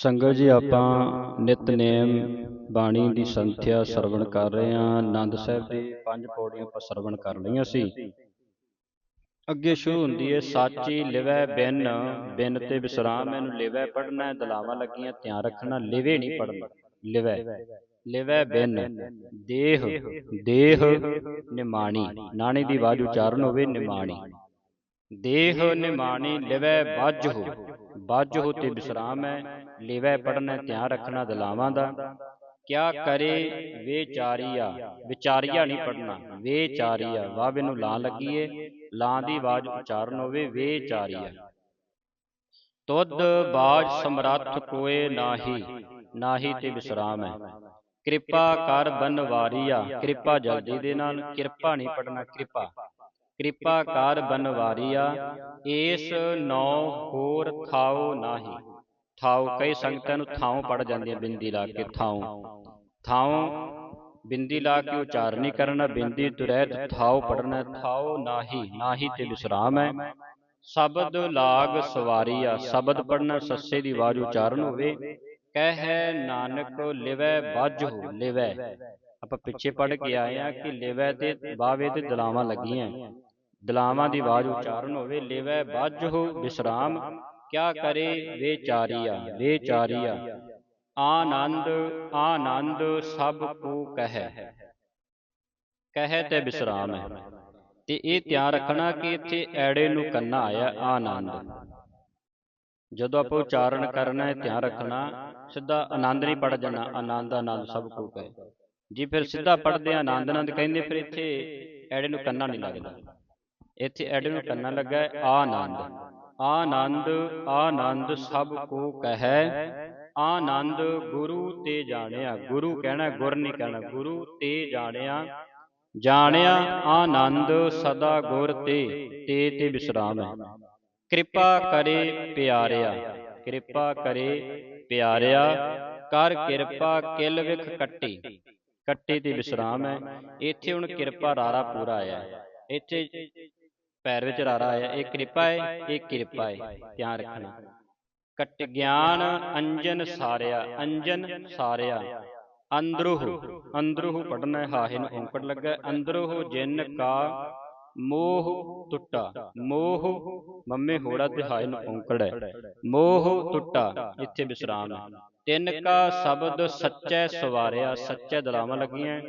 ਸੰਗਤ ਜੀ ਆਪਾਂ ਨਿਤਨੇਮ ਬਾਣੀ ਦੀ ਸੰਥਿਆ ਸਰਵਣ ਕਰ ਰਹੇ ਹਾਂ। ਆਨੰਦ ਸਾਹਿਬ ਦੀ ਪੰਜ ਪੌੜੀਆਂ ਆਪਾਂ ਸਰਵਣ ਕਰ ਲਈਆਂ ਸੀ। ਅੱਗੇ ਸ਼ੁਰੂ ਹੁੰਦੀ ਹੈ ਸਾਚੀ ਲਿਵੈ ਬਿਨ ਬਿਨ ਤੇ ਵਿਸਰਾਮ ਇਹਨੂੰ ਲਿਵੈ ਪੜਨਾ ਹੈ ਦਲਾਵਾਂ ਲੱਗੀਆਂ ਧਿਆਨ ਰੱਖਣਾ ਲਿਵੇ ਨਹੀਂ ਪੜਨਾ ਲਿਵੈ। ਲਿਵੈ ਬਿਨ ਦੇਹ ਦੇਹ ਨਿਮਾਣੀ। ਨਾਣੀ ਦੀ ਆਵਾਜ਼ ਉਚਾਰਨ ਹੋਵੇ ਨਿਮਾਣੀ। ਦੇਹ ਨਿਮਾਣੀ ਲਿਵੈ ਬਾਝਹੁ ਬਾਝਹੁ ਤੇ ਵਿਸਰਾਮ ਹੈ। ਲਿਵੈ ਪੜਨਾ ਧਿਆਨ ਰੱਖਣਾ ਦਲਾਵਾਂ ਦਾ। ਕਿਆ ਕਰੇ ਵਿਚਾਰੀਆ। ਵਿਚਾਰੀਆ। ਨਹੀਂ ਪੜਨਾ ਵਿਚਾਰੀਆ ਵਾਵੇ ਨੂੰ ਲਾਂ ਲੱਗੀਏ। ਲਾਂ ਦੀ ਆਵਾਜ਼ ਉਚਾਰਨ ਹੋਵੇ। ਵਿਚਾਰੀਆ। ਤੁਧ ਬਾਜ ਸਮਰੱਥ ਕੋਏ ਨਾਹੀ। ਨਾਹੀ। ਤੇ ਵਿਸਰਾਮ ਹੈ। ਕਿਰਪਾ ਕਰ ਬਨਵਾਰੀਆ। ਕਿਰਪਾ ਜਲਦੀ ਦੇ ਨਾਲ। ਕਿਰਪਾ ਨਹੀਂ ਪੜਨਾ ਕਿਰਪਾ। ਕਿਰਪਾ ਕਰ ਬਨਵਾਰੀਆ ਏਸ ਨੌ ਹੋਰ ਥਾਉ ਨਾਹੀ। ਥਾਉ ਕਈ ਸੰਗਤਾਂ ਨੂੰ ਥਾਉ ਪੜ ਜਾਂਦੀਆਂ, ਬਿੰਦੀ ਲਾ ਕੇ ਥਾਉ। ਥਾਉ, ਬਿੰਦੀ ਲਾ ਕੇ ਉਚਾਰਨ ਨਹੀਂ ਕਰਨਾ, ਬਿੰਦੀ ਤੁਰੈਤ ਥਾਉ ਪੜਨਾ, ਥਾਉ ਨਾਹੀ ਨਾਹੀ ਤੇ ਵਿਸਰਾਮ ਹੈ। ਸ਼ਬਦ ਲਾਗ ਸਵਾਰੀ ਆ ਸ਼ਬਦ ਪੜਨਾ ਸੱਸੇ ਦੀ ਆਵਾਜ਼ ਉਚਾਰਨ ਹੋਵੇ। ਕਹਿ ਨਾਨਕ, ਲਿਵੈ ਬਾਝੂ ਲਿਵੈ। ਆਪਾਂ ਪਿੱਛੇ ਪੜ ਕੇ ਆਏ ਆ ਕਿ ਲਿਵੈ ਤੇ ਬਾਵੇ ਤੇ ਦਲਾਵਾਂ ਲੱਗੀਆਂ। ਦਲਾਵਾਂ ਦੀ ਆਵਾਜ਼ ਉਚਾਰਨ ਹੋਵੇ, ਲਿਵੈ ਬਾਝੂ ਵਿਸਰਾਮ ਕਿਆ ਕਰੇ ਵੇਚਾਰੀਆ ਵੇਚਾਰੀਆ। ਆਨੰਦ ਆਨੰਦ ਸਭ ਕੋ ਕਹੈ। ਕਹੈ ਤੇ ਵਿਸਰਾਮ ਹੈ। ਤੇ ਇਹ ਧਿਆਨ ਰੱਖਣਾ ਕਿ ਇੱਥੇ ਐੜੇ ਨੂੰ ਕੰਨਾ ਆਇਆ ਆਨੰਦ। ਜਦੋਂ ਆਪਾਂ ਉਚਾਰਨ ਕਰਨਾ ਹੈ, ਧਿਆਨ ਰੱਖਣਾ, ਸਿੱਧਾ ਆਨੰਦ ਨਹੀਂ ਪੜ ਜਾਣਾ, ਆਨੰਦ ਆਨੰਦ ਸਭ ਕੋ ਕਹੇ। ਜੀ ਫਿਰ ਸਿੱਧਾ ਪੜਦੇ ਆਨੰਦ ਆਨੰਦ ਕਹਿੰਦੇ ਫਿਰ ਇੱਥੇ ਐੜੇ ਨੂੰ ਕੰਨਾ ਨਹੀਂ ਲੱਗਦਾ ਇੱਥੇ ਐੜੇ ਨੂੰ ਕੰਨਾ ਲੱਗਾ ਹੈ ਆਨੰਦ। ਆਨੰਦ ਆਨੰਦ ਸਭ ਕੋ ਕਹੈ ਆਨੰਦ ਗੁਰੂ ਤੇ ਜਾਣਿਆ। ਗੁਰੂ ਕਹਿਣਾ ਗੁਰ ਨਹੀਂ ਕਹਿਣਾ। ਗੁਰੂ ਤੇ ਜਾਣਿਆ ਜਾਣਿਆ ਆਨੰਦ ਸਦਾ ਗੁਰ ਤੇ ਤੇ ਤੇ ਵਿਸਰਾਮ ਹੈ। ਕਿਰਪਾ ਕਰੇ ਪਿਆਰਿਆ ਕਿਰਪਾ ਕਰੇ ਪਿਆਰਿਆ ਕਰ ਕਿਰਪਾ ਕਿਲ ਵਿਖ ਕੱਟੀ। ਕੱਟੀ ਤੇ ਵਿਸਰਾਮ ਹੈ। ਇੱਥੇ ਹੁਣ ਕਿਰਪਾ ਰਾਰਾ ਪੂਰਾ ਆਇਆ। ਇੱਥੇ ਪੈਰ ਵਿੱਚ ਰਾਰਾ ਆਇਆ। ਇਹ ਕਿਰਪਾ ਹੈ ਇਹ ਕਿਰਪਾ ਹੈ ਧਿਆਨ ਰੱਖਣਾ। ਕਟ ਗਿਆਨ ਅੰਜਨ ਸਾਰਿਆ। ਅੰਜਨ ਸਾਰਿਆ। ਅੰਦਰੁਹ। ਅੰਦਰੁਹ। ਪੜਨਾ ਹਾਹੇ ਨੂੰ ਔਂਕੜ ਲੱਗਾ। ਅੰਦਰੁਹ ਜਿਨ ਕਾ ਮੋਹ ਟੁੱਟਾ। ਮੋਹ ਮੰਮੇ ਹੋੜਾ ਤੇ ਹਾਏ ਨੂੰ ਔਂਕੜ ਹੈ। ਮੋਹ ਟੁੱਟਾ। ਇੱਥੇ ਵਿਸਰਾਮ ਹੈ। ਤਿੰਨ ਕਾ ਸ਼ਬਦ ਸੱਚੈ ਸਵਾਰਿਆ। ਸੱਚੇ ਦਲਾਵਾਂ ਲੱਗੀਆਂ।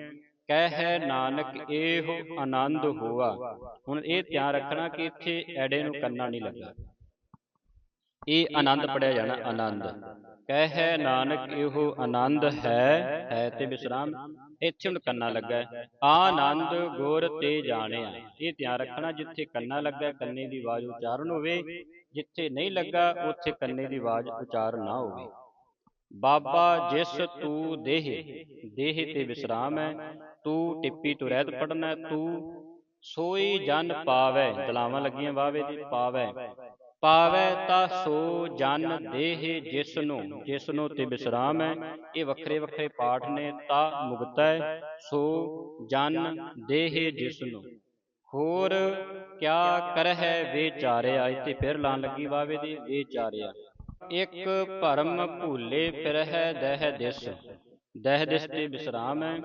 ਕਹਿ ਨਾਨਕ, ਇਹੋ ਆਨੰਦ ਹੋਆ। ਹੁਣ ਇਹ ਧਿਆਨ ਰੱਖਣਾ ਕਿ ਇੱਥੇ ਐੜੇ ਨੂੰ ਕੰਨਾ ਨਹੀਂ ਲੱਗਾ। ਇਹ ਆਨੰਦ ਪੜਿਆ ਜਾਣਾ ਆਨੰਦ। ਕਹਿ ਨਾਨਕ, ਇਹੋ ਆਨੰਦ ਹੈ ਹੈ ਤੇ ਵਿਸਰਾਮ। ਇੱਥੇ ਹੁਣ ਕੰਨਾ ਲੱਗਾ। ਆਨੰਦ ਗੁਰ ਤੇ ਜਾਣਿਆ। ਇਹ ਧਿਆਨ ਰੱਖਣਾ ਜਿੱਥੇ ਕੰਨਾ ਲੱਗਾ, ਕੰਨੇ ਦੀ ਆਵਾਜ਼ ਉਚਾਰਨ ਹੋਵੇ। ਜਿੱਥੇ ਨਹੀਂ ਲੱਗਾ, ਉੱਥੇ ਕੰਨੇ ਦੀ ਆਵਾਜ਼ ਉਚਾਰਨ ਨਾ ਹੋਵੇ। ਬਾਬਾ ਜਿਸ ਤੂੰ ਦੇਹ ਦੇਹ ਤੇ ਵਿਸਰਾਮ ਹੈ ਤੂੰ ਟਿੱਪੀ ਤੋਂ ਰਹਿਤ ਪੜਨਾ ਤੂੰ ਸੋਈ ਜਨ ਪਾਵੈ ਦਲਾਵਾਂ ਲੱਗੀਆਂ ਵਾਵੇ ਦੀ ਪਾਵੈ। ਪਾਵੈ। ਤਾ ਸੋ ਜਨ ਦੇਹ ਜਿਸ ਨੂੰ ਜਿਸ ਨੂੰ ਤੇ ਵਿਸਰਾਮ ਹੈ। ਇਹ ਵੱਖਰੇ ਵੱਖਰੇ ਪਾਠ ਨੇ ਤਾ ਮੁਕਤੈ। ਸੋ ਜਨ ਦੇਹ ਜਿਸ ਨੂੰ ਹੋਰ ਕਿਆ ਕਰਹਿ ਵਿਚਾਰਿਆ ਇੱਥੇ ਫਿਰ ਲਾਂ ਲੱਗੀ ਵਾਵੇ ਦੀ ਵਿਚਾਰਿਆ ਇੱਕ ਭਰਮ ਭੂਲੇ ਫਿਰਹਿ ਦਹਿ ਦਿਸ ਦਹਿ ਦਿਸ ਤੇ ਵਿਸਰਾਮ ਹੈ,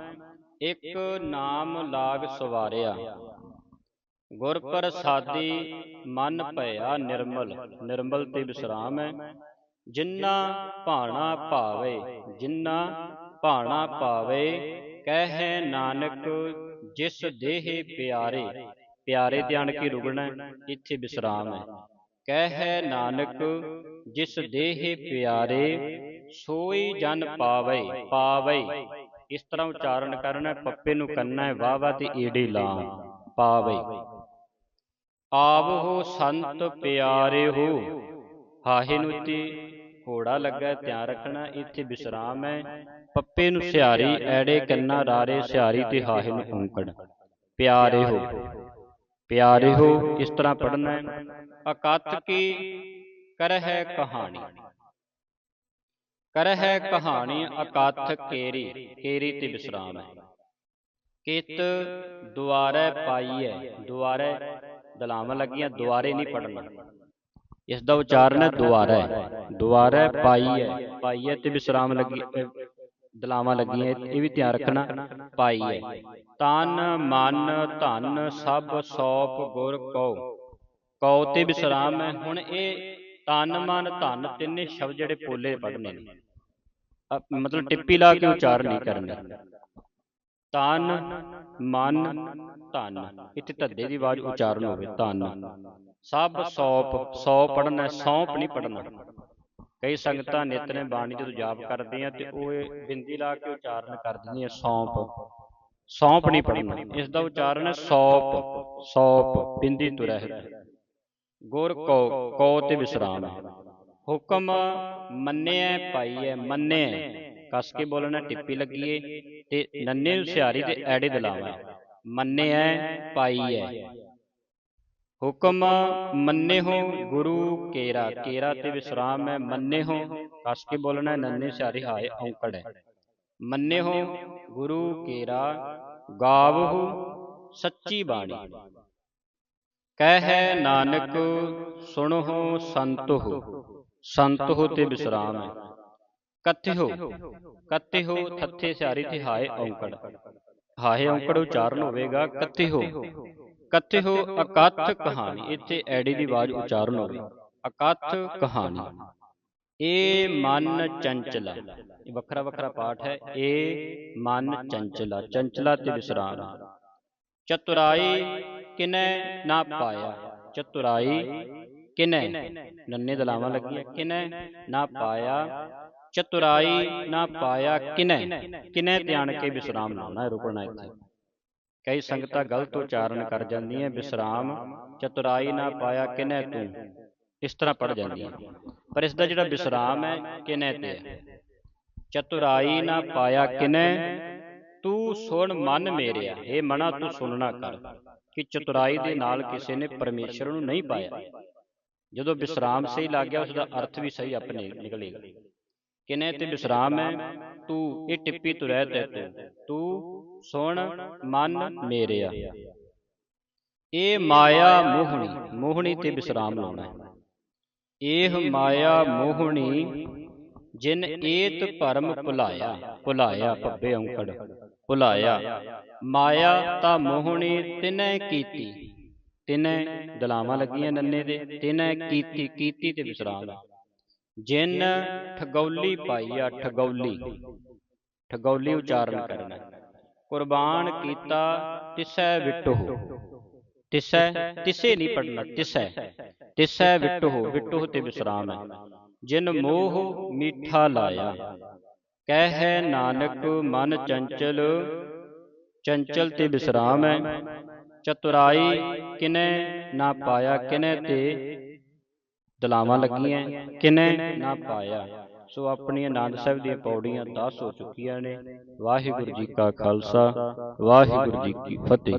ਇੱਕ ਨਾਮ ਲਾਗ ਸਵਾਰਿਆ। ਗੁਰ ਪ੍ਰਸਾਦੀ ਮਨ ਭਇਆ ਨਿਰਮਲ ਨਿਰਮਲ ਤੇ ਵਿਸਰਾਮ ਹੈ। ਜਿੰਨਾ ਭਾਣਾ ਭਾਵੇ, ਜਿੰਨਾ ਭਾਣਾ ਪਾਵੇ ਕਹਿ ਨਾਨਕ ਜਿਸ ਦੇਹ ਪਿਆਰੇ ਪਿਆਰੇ ਧਿਆਨ ਕੀ ਰੁਗਣਾ ਇੱਥੇ ਵਿਸਰਾਮ ਹੈ। ਕਹਿ ਨਾਨਕ, ਜਿਸ ਦੇਹ ਪਿਆਰੇ, ਸੋਈ ਜਨ ਪਾਵੇ ਪਾਵੇ। ਇਸ ਤਰ੍ਹਾਂ ਉਚਾਰਨ ਕਰਨਾ, ਪੱਪੇ ਨੂੰ ਕੰਨਾ ਵਾਵਾ ਤੇ ਏੜੇ ਲਾ ਪਾਵੇ। ਆਵੋ ਸੰਤ ਪਿਆਰੇ ਹੋ, ਹਾਹੇ ਨੂੰ ਤੇ ਘੋੜਾ ਲੱਗਾ, ਧਿਆਨ ਰੱਖਣਾ, ਇੱਥੇ ਵਿਸਰਾਮ ਹੈ ਪੱਪੇ ਨੂੰ ਸਿਹਾਰੀ, ਐੜੇ ਕੰਨਾ ਰਾਰੇ ਸਿਹਾਰੀ ਤੇ ਹਾਹੇ ਨੂੰ ਔਂਕੜ। ਪਿਆਰੇ ਹੋ। ਪਿਆਰੇ ਹੋ ਇਸ ਤਰ੍ਹਾਂ ਪੜਨਾ ਹੈ ਅਕਥ ਕੀ ਕਰਹਿ ਕਹਾਣੀ ਕਰਹਿ ਕਹਾਣੀ ਅਕਥ ਕੇਰੀ ਕੇਰੀ ਤੇ ਵਿਸਰਾਮ ਹੈ ਕਿਤ ਦੁਆਰੇ ਪਾਈਐ ਦੁਆਰੇ ਦਲਾਵਾਂ ਲੱਗੀਆਂ ਦੁਆਰੇ ਨਹੀਂ ਪੜਨਾ ਇਸ ਦਾ ਉਚਾਰਨ ਹੈ ਦੁਆਰਾ ਹੈ ਦੁਆਰਾ ਹੈ, ਪਾਈ ਹੈ ਪਾਈ ਹੈ ਤੇ ਵਿਸਰਾਮ ਲੱਗੀ ਅਹ, ਦਲਾਵਾਂ ਲੱਗੀਆਂ ਇਹ ਵੀ ਧਿਆਨ ਰੱਖਣਾ ਪਾਈ ਹੈ। ਤਨ ਮਨ ਧਨ ਸਭ ਸੌਪ ਗੁਰ ਕਉ। ਕਉ। ਤੇ ਵਿਸਰਾਮ ਹੈ। ਹੁਣ ਇਹ ਤਨ ਮਨ ਧਨ ਤਿੰਨੇ ਸ਼ਬਦ ਜਿਹੜੇ ਪੋਲੇ ਪੜਨੇ ਨੇ। ਮਤਲਬ ਟਿੱਪੀ ਲਾ ਕੇ ਉਚਾਰਨ ਨਹੀਂ ਕਰਨੇ ਤਨ ਮਨ ਧਨ। ਇੱਥੇ ਧੱਦੇ ਦੀ ਆਵਾਜ਼ ਉਚਾਰਨ ਹੋਵੇ ਧਨ। ਸਭ ਸੌਪ ਸੌ ਪੜਨਾ ਸੌਂਪ ਨਹੀਂ ਪੜਨਾ ਕਈ ਸੰਗਤਾਂ ਨਿਤ ਨੇ ਬਾਣੀ ਜਦੋਂ ਜਾਪ ਕਰਦੀਆਂ ਤੇ ਉਹ ਇਹ ਬਿੰਦੀ ਲਾ ਕੇ ਉਚਾਰਨ ਕਰ ਦਿੰਦੀਆਂ ਸੌਂਪ। ਸੌਂਪ। ਨਹੀਂ ਪੜਨਾ ਇਸ ਦਾ ਉਚਾਰਨ ਹੈ ਸੌਪ। ਸੌਪ। ਬਿੰਦੀ ਤੋਂ ਰਹਿਤ ਗੁਰ ਕੋ ਕੋ ਤੇ ਵਿਸਰਾਮ। ਹੈ ਹੁਕਮ ਮੰਨਿਆ ਪਾਈਐ ਮੰਨਿਆ ਕਸ ਕੇ ਬੋਲਣਾ ਟਿੱਪੀ ਲੱਗੀਏ ਤੇ ਨੰਨੇ ਨੂੰ ਸਿਹਾਰੀ ਤੇ ਐੜੇ ਦਲਾਵਾ। ਮੰਨਿਆ ਪਾਈਐ। ਹੁਕਮ ਮੰਨੇ ਹੋ ਗੁਰੂ ਕੇਰਾ ਕੇਰਾ ਤੇ ਵਿਸਰਾਮ ਹੈ ਮੰਨੇ ਹੋ ਕਸ ਕੇ ਬੋਲਣਾ ਹੈ, ਨੰਨੇ ਸਿਹਾਰੀ ਹਾਏ ਔਂਕੜ ਹੈ। ਮੰਨੇ ਹੋ ਗੁਰੂ ਕੇਰਾ ਗਾਵਹੁ ਸੱਚੀ ਬਾਣੀ। ਕਹਿ ਨਾਨਕ ਸੁਣਹੁ ਸੰਤਹੁ ਸੰਤਹੁ ਤੇ ਵਿਸਰਾਮ ਹੈ। ਕਥਿਓ ਕਥਿਓ ਥੱਥੇ ਸਿਆਰੀ ਤੇ ਹਾਏ ਔਂਕੜ। ਹਾਏ ਔਂਕੜ ਉਚਾਰਨ ਹੋਵੇਗਾ ਕਥਿਓ ਕਥਿਓ ਅਕਥ ਕਹਾਣੀ ਇੱਥੇ ਐੜੀ ਦੀ ਆਵਾਜ਼ ਉਚਾਰਨ ਹੋਵੇ ਅਕਥ ਕਹਾਣੀ ਇਹ ਮਨ ਚੰਚਲਾ ਇਹ ਵੱਖਰਾ ਵੱਖਰਾ ਪਾਠ ਹੈ ਇਹ ਮਨ ਚੰਚਲਾ ਚੰਚਲਾ ਤੇ ਵਿਸਰਾਮ ਚਤੁਰਾਈ ਕਿਨੈ ਨਾ ਪਾਇਆ ਚਤੁਰਾਈ ਕਿਨੈ ਨੰਨੇ ਦਲਾਵਾਂ ਲੱਗੀਆਂ ਕਿਨੈ ਨਾ ਪਾਇਆ ਚਤੁਰਾਈ ਨਾ ਪਾਇਆ ਕਿਨੈ ਕਿਨੈ ਧਿਆਨ ਕੇ ਵਿਸਰਾਮ ਲਾਉਣਾ ਹੈ ਰੁਕਣਾ ਇੱਥੇ ਕਈ ਸੰਗਤਾਂ ਗਲਤ ਉਚਾਰਨ ਕਰ ਜਾਂਦੀਆਂ ਵਿਸਰਾਮ ਚਤੁਰਾਈ ਨਾ ਪਾਇਆ ਕਿਨੈ ਤੂੰ? ਇਸ ਤਰ੍ਹਾਂ ਪੜ ਜਾਂਦੀਆਂ। ਪਰ ਇਸ ਦਾ ਜਿਹੜਾ ਵਿਸਰਾਮ ਹੈ ਕਿਨੈ ਤੇ ਹੈ ਚਤੁਰਾਈ ਨਾ ਪਾਇਆ ਕਿਨੈ? ਤੂੰ ਸੁਣ ਮਨ ਮੇਰਿਆ ਇਹ ਮਨਾ ਤੂੰ ਸੁਣਨਾ ਕਰ ਕਿ ਚਤੁਰਾਈ ਦੇ ਨਾਲ ਕਿਸੇ ਨੇ ਪਰਮੇਸ਼ਰ ਨੂੰ ਨਹੀਂ ਪਾਇਆ। ਜਦੋਂ ਵਿਸਰਾਮ ਸਹੀ ਲੱਗ ਗਿਆ ਉਸ ਦਾ ਅਰਥ ਵੀ ਸਹੀ ਆਪਣੇ ਨਿਕਲੇਗਾ। ਕਿਨੇ ਤੇ ਵਿਸਰਾਮ ਹੈ? ਤੂੰ ਇਹ ਟਿੱਪੀ ਤੋਂ ਰਹਿਤ ਹੈ ਤੂੰ ਤੂੰ ਸੁਣ ਮਨ ਮੇਰਿਆ ਇਹ ਮਾਇਆ ਮੋਹਣੀ ਮੋਹਣੀ ਤੇ ਵਿਸਰਾਮ ਲਾਉਣਾ ਹੈ। ਇਹ ਮਾਇਆ ਮੋਹਣੀ ਜਿਨ ਏਤ ਭਰਮ ਭੁਲਾਇਆ ਭੁਲਾਇਆ ਭੱਬੇ ਔਂਕੜ ਭੁਲਾਇਆ। ਮਾਇਆ ਤਾਂ ਮੋਹਣੀ ਤਿਨੈ ਕੀਤੀ। ਤਿਨੈ ਦਲਾਵਾਂ ਲੱਗੀਆਂ ਨੰਨੇ ਦੇ ਤਿਨੈ ਕੀਤੀ ਕੀਤੀ ਤੇ ਵਿਸਰਾਮ ਜਿਨ ਠਗੌਲੀ ਪਾਈਆ ਠਗੌਲੀ। ਠਗੌਲੀ ਉਚਾਰਨ ਕਰਨਾ। ਕੁਰਬਾਨ ਕੀਤਾ ਤਿਸੈ ਵਿਟਹੁ ਤਿਸੈ ਤਿਸੇ ਨਹੀਂ ਪੜਨਾ ਤਿਸੈ। ਤਿਸੈ ਵਿਟਹੁ ਵਿਟਹੁ ਤੇ ਵਿਸਰਾਮ ਹੈ। ਜਿਨ ਮੋਹ ਮੀਠਾ ਲਾਇਆ ਕਹਿ ਨਾਨਕ ਮਨ ਚੰਚਲ ਚੰਚਲ ਤੇ ਵਿਸਰਾਮ ਹੈ। ਚਤੁਰਾਈ ਕਿਨੈ ਨਾ ਪਾਇਆ ਕਿਨੈ ਤੇ ਦਲਾਵਾਂ ਲੱਗੀਆਂ ਕਿਨੈ ਨਾ। ਪਾਇਆ? ਸੋ ਆਪਣੀ ਆਨੰਦ ਸਾਹਿਬ ਦੀਆਂ ਪੌੜੀਆਂ 10 ਹੋ ਚੁੱਕੀਆਂ ਨੇ। ਵਾਹਿਗੁਰੂ ਜੀ ਕਾ ਖਾਲਸਾ ਵਾਹਿਗੁਰੂ ਜੀ ਕੀ ਫਤਿਹ।